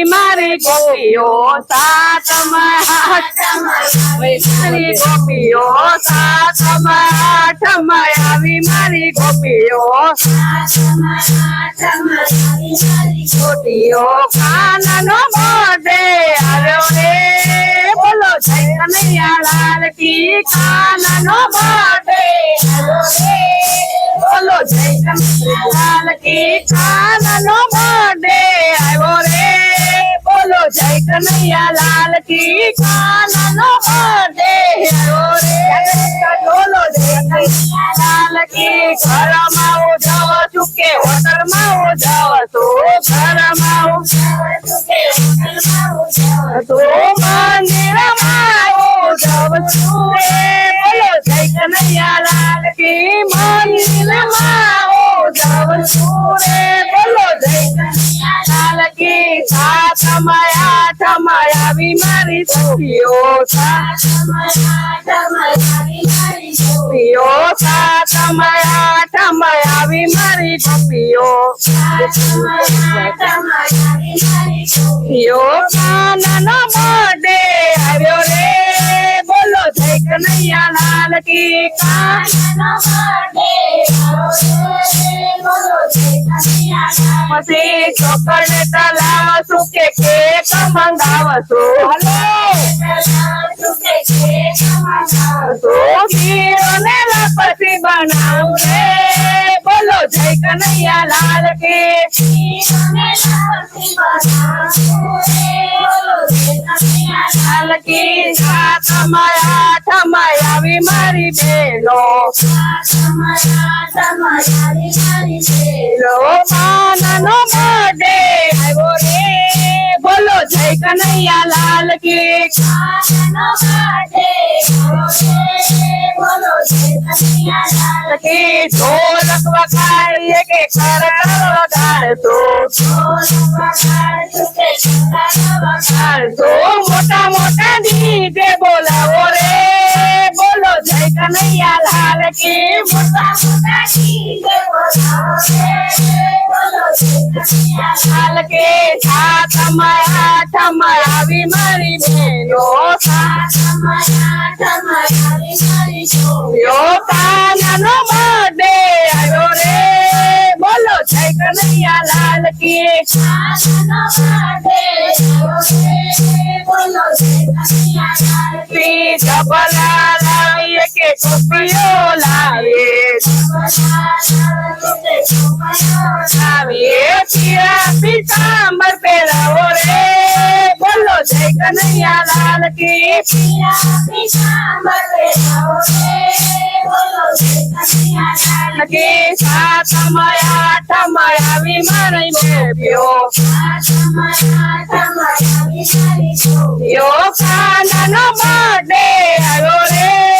આવી મારી ગોપીઓ સાતમ આઠમ. મારી ગોપીઓ સાતમ આઠમ. આવી મારી ગોપીઓ. ગોપીઓ કાનનો મોઢે આવ્યો રે. બોલો જય કનૈયા લાલ કી કાનનો મોઢે આવ્યો રે. બોલો જય કનૈયા લાલ કી કાનનો મોઢે આવ્યો રે. बोलो जय कन्हैया लाल की कानन और दे बोलो जय कन्हैया लाल की। घर माओ जाओ चुके, होटल माओ जाओ तो घर माओ तो मंदिर माओ जाओ चुके। बोलो जय कन्हैया लाल की, मंदिर माओ जाओ चुके। बोलो जय कन्हैया लाल की, साथ माए કનૈયા લાલ કી સાતમ આઠમ આવી મારી સખીઓ સાતમ ગોપીઓ સાતમ આઠમ આવી મારી ગોપીઓ ગોપીઓ કાનનો મોઢે આવ્યો રે બોલો જય કનૈયા લાલ કી પછી ચોકડ તલાવ શું કે કેક મંગાવશું હલો તો ખીરોને લપસી બનાવું રે બોલો જય કનૈયા લાલ કી લાલ કી સાતમ આઠમ આવી મારી બેનો લો માનનો મોઢે આવ્યો રે બોલો જય કનૈયા લાલ કી ઢોલક વગાડીએ કે કરકર વગાડતો? વગાડતો? મોટા મોટા ડીજે બોલાવો રે. બોલો જય કનૈયા લાલ કી મોટા મોટા ડીજે લાલ કે સાથ આઠમ આવી મારી બેનો યો કાનનો મોઢે આવ્યો રે. બોલો જય કનૈયા લાલ કી પી જબલા લાવીએ કે ટોપીઓ લાવીએ. પીતાંબર પહેરાવો રે બોલો જય કનૈયા લાલ કી કે સાતમ આઠમ આવી મારી બેબ્યો યો કાનનો મોઢે આવ્યો રે બોલો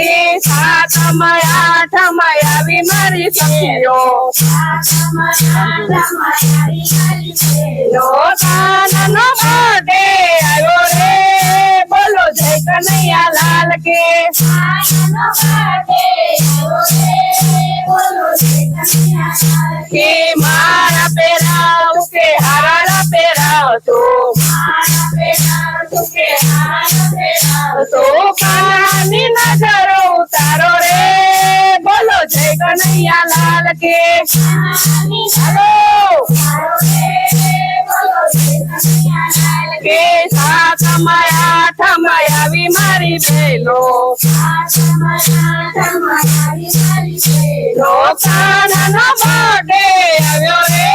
કે સાતમ આઠમ આવી મારી સખીઓ કાનનો મોઢે આવ્યો રે બોલો જય કનૈયા લાલ કે કનૈયા લાલ કે હાલો કે સાતમ આઠમ આવી મારી બેલો લોકાનનો મોઢે આવ્યો રે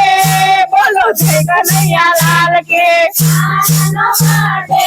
બોલો જય કનૈયા લાલ કે કે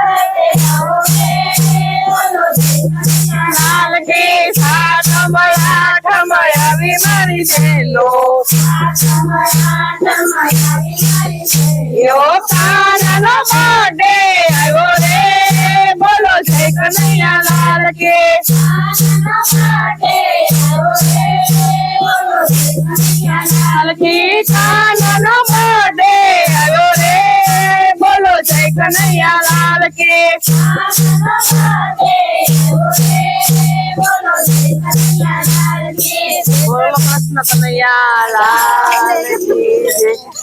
બેનો યો કાનાનો બર્થડે આવ્યો રે. બોલો, જય કનૈયા લાલ કી. કાનાનો બર્થડે આવ્યો રે. બોલો, જય કનૈયા લાલ કી. બોલો કૃષ્ણ કનૈયા લાલ કી una panella la